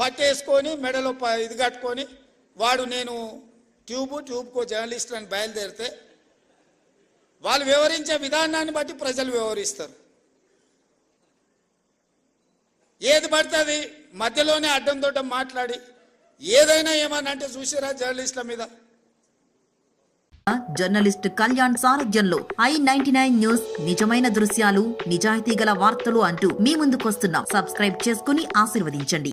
పట్టేసుకొని మెడలో ప- ఇది కట్టుకొని వాడు నేను ట్యూబ్ ట్యూబ్కో జర్నలిస్ట్ అని బయలుదేరితే వాళ్ళు వివరించే విధానాన్ని బట్టి ప్రజలు వివరిస్తారు. ఏది పడుతుంది మధ్యలోనే అడ్డం దొడ్డం మాట్లాడి ఏదైనా ఏమన్నా అంటే చూసారా జర్నలిస్టుల మీద. జర్నలిస్ట్ కళ్యాణ్ సారథ్యంలో ఐ నైన్టీ నైన్ న్యూస్ నిజమైన దృశ్యాలు నిజాయితీ గల వార్తలు అంటూ మీ ముందుకొస్తున్నాం. సబ్స్క్రైబ్ చేసుకుని ఆశీర్వదించండి.